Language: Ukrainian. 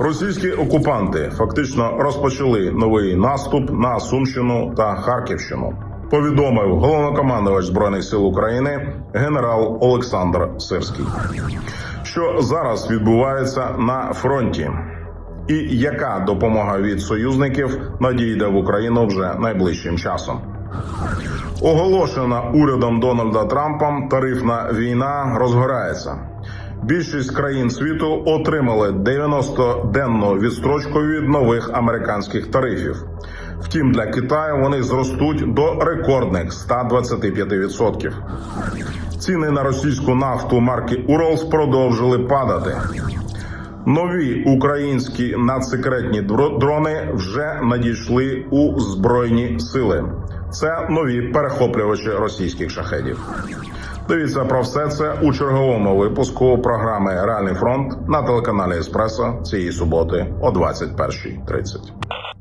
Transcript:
Російські окупанти фактично розпочали новий наступ на Сумщину та Харківщину. Повідомив головнокомандувач збройних сил України генерал Олександр Сирський. Що зараз відбувається на фронті, і яка допомога від союзників надійде в Україну вже найближчим часом? Оголошена урядом Дональда Трампа тарифна війна розгорається. Більшість країн світу отримали 90-денну відстрочку від нових американських тарифів. Втім, для Китаю вони зростуть до рекордних 125%. Ціни на російську нафту марки Уралс продовжили падати. Нові українські надсекретні дро- дрони вже надійшли у збройні сили. Це нові перехоплювачі російських шахедів. Дивіться про все це у черговому випуску програми Реальний фронт на телеканалі Еспресо цієї суботи о 21.30.